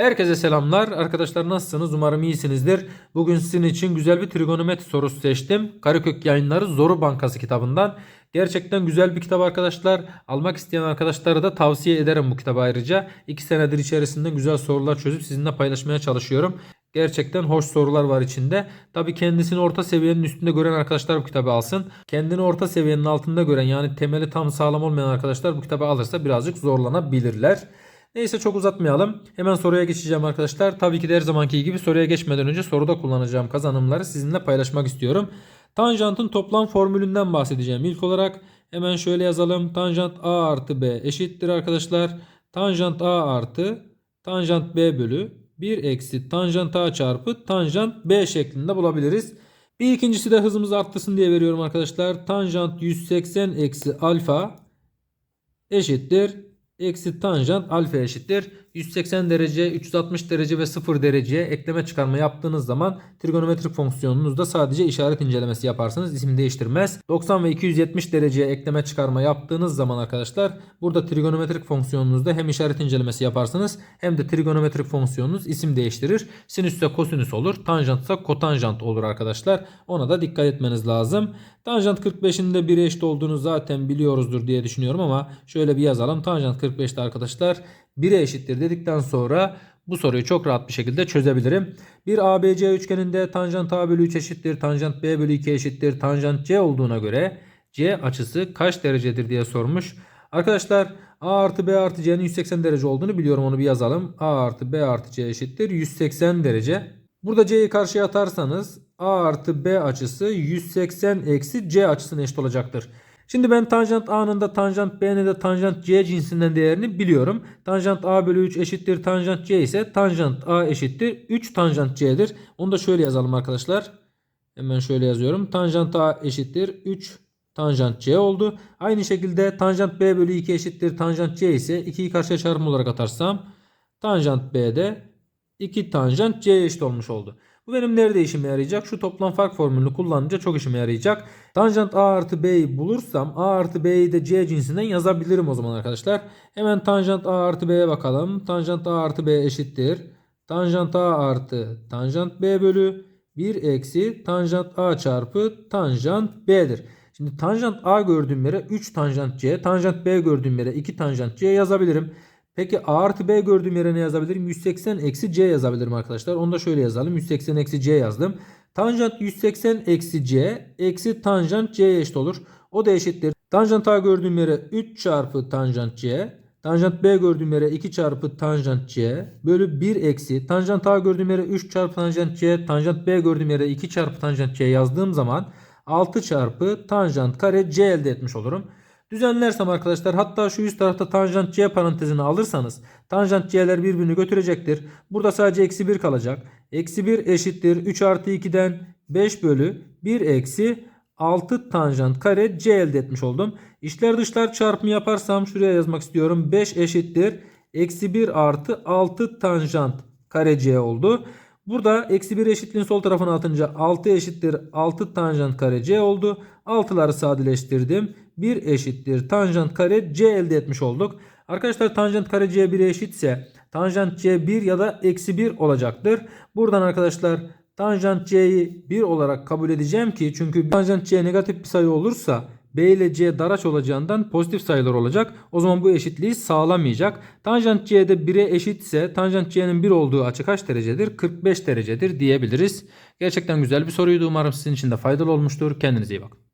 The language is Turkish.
Herkese selamlar. Arkadaşlar nasılsınız? Umarım iyisinizdir. Bugün sizin için güzel bir trigonometri sorusu seçtim. Karekök Yayınları Zoru Bankası kitabından. Gerçekten güzel bir kitap arkadaşlar. Almak isteyen arkadaşlara da tavsiye ederim bu kitabı ayrıca. 2 senedir içerisinde güzel sorular çözüp sizinle paylaşmaya çalışıyorum. Gerçekten hoş sorular var içinde. Tabi kendisini orta seviyenin üstünde gören arkadaşlar bu kitabı alsın. Kendini orta seviyenin altında gören yani temeli tam sağlam olmayan arkadaşlar bu kitabı alırsa birazcık zorlanabilirler. Neyse çok uzatmayalım. Hemen soruya geçeceğim arkadaşlar. Tabii ki de her zamanki gibi soruya geçmeden önce soruda kullanacağım kazanımları sizinle paylaşmak istiyorum. Tanjantın toplam formülünden bahsedeceğim. İlk olarak hemen şöyle yazalım. Tanjant A artı B eşittir arkadaşlar. Tanjant A artı tanjant B bölü 1 eksi tanjant A çarpı tanjant B şeklinde bulabiliriz. Bir ikincisi de hızımız arttırsın diye veriyorum arkadaşlar. Tanjant 180 eksi alfa eşittir eksi tanjant alfa eşittir. 180 derece, 360 derece ve 0 dereceye ekleme çıkarma yaptığınız zaman trigonometrik fonksiyonunuzda sadece işaret incelemesi yaparsınız. isim değiştirmez. 90 ve 270 dereceye ekleme çıkarma yaptığınız zaman arkadaşlar burada trigonometrik fonksiyonunuzda hem işaret incelemesi yaparsınız hem de trigonometrik fonksiyonunuz isim değiştirir. Sinüs ise kosinüs olur. Tanjant ise kotanjant olur arkadaşlar. Ona da dikkat etmeniz lazım. Tanjant 45'in de 1'e eşit olduğunu zaten biliyoruzdur diye düşünüyorum ama şöyle bir yazalım. Tanjant 45'te arkadaşlar 1'e eşittir dedikten sonra bu soruyu çok rahat bir şekilde çözebilirim. Bir ABC üçgeninde tanjant A bölü 3 eşittir. Tanjant B bölü 2 eşittir. Tanjant C olduğuna göre C açısı kaç derecedir diye sormuş. Arkadaşlar A artı B artı C'nin 180 derece olduğunu biliyorum onu bir yazalım. A artı B artı C eşittir 180 derece. Burada C'yi karşıya atarsanız A artı B açısı 180 eksi C açısına eşit olacaktır. Şimdi ben tanjant A'nın da tanjant B'nin de tanjant C cinsinden değerini biliyorum. Tanjant A bölü 3 eşittir tanjant C ise tanjant A eşittir 3 tanjant C'dir. Onu da şöyle yazalım arkadaşlar. Hemen şöyle yazıyorum. Tanjant A eşittir 3 tanjant C oldu. Aynı şekilde tanjant B bölü 2 eşittir tanjant C ise 2'yi karşıya çarpım olarak atarsam tanjant B'de 2 tanjant C eşit olmuş oldu. Bu benim nerede işime yarayacak? Şu toplam fark formülünü kullanınca çok işime yarayacak. Tanjant A artı B'yi bulursam A artı B'yi de C cinsinden yazabilirim o zaman arkadaşlar. Hemen tanjant A artı B'ye bakalım. Tanjant A artı B eşittir. Tanjant A artı tanjant B bölü 1 eksi tanjant A çarpı tanjant B'dir. Şimdi tanjant A gördüğüm yere 3 tanjant C, tanjant B gördüğüm yere 2 tanjant C yazabilirim. Peki A artı B gördüğüm yere ne yazabilirim? 180 eksi C yazabilirim arkadaşlar. Onu da şöyle yazalım. 180 eksi C yazdım. Tanjant 180 eksi C eksi tanjant C'ye eşit olur. O da eşittir. Tanjant A gördüğüm yere 3 çarpı tanjant C. Tanjant B gördüğüm yere 2 çarpı tanjant C bölü 1 eksi tanjant A gördüğüm yere 3 çarpı tanjant C tanjant B gördüğüm yere 2 çarpı tanjant C yazdığım zaman 6 çarpı tanjant kare C elde etmiş olurum. Düzenlersem arkadaşlar hatta şu üst tarafta tanjant C parantezini alırsanız tanjant C'ler birbirini götürecektir. Burada sadece eksi 1 kalacak. Eksi 1 eşittir 3 artı 2'den 5 bölü 1 eksi 6 tanjant kare C elde etmiş oldum. İşler dışlar çarpımı yaparsam şuraya yazmak istiyorum. 5 eşittir. Eksi 1 artı 6 tanjant kare C oldu. Burada eksi 1 eşitliğin sol tarafına atınca 6 eşittir 6 tanjant kare C oldu. 6'ları sadeleştirdim. 1 eşittir tanjant kare C elde etmiş olduk. Arkadaşlar tanjant kare C 1'e eşitse tanjant C 1 ya da eksi 1 olacaktır. Buradan arkadaşlar tanjant C'yi 1 olarak kabul edeceğim ki çünkü tanjant C negatif bir sayı olursa B ile C daraç olacağından pozitif sayılar olacak. O zaman bu eşitliği sağlamayacak. Tanjant C'de 1'e eşitse tanjant C'nin 1 olduğu açı kaç derecedir? 45 derecedir diyebiliriz. Gerçekten güzel bir soruydu. Umarım sizin için de faydalı olmuştur. Kendinize iyi bakın.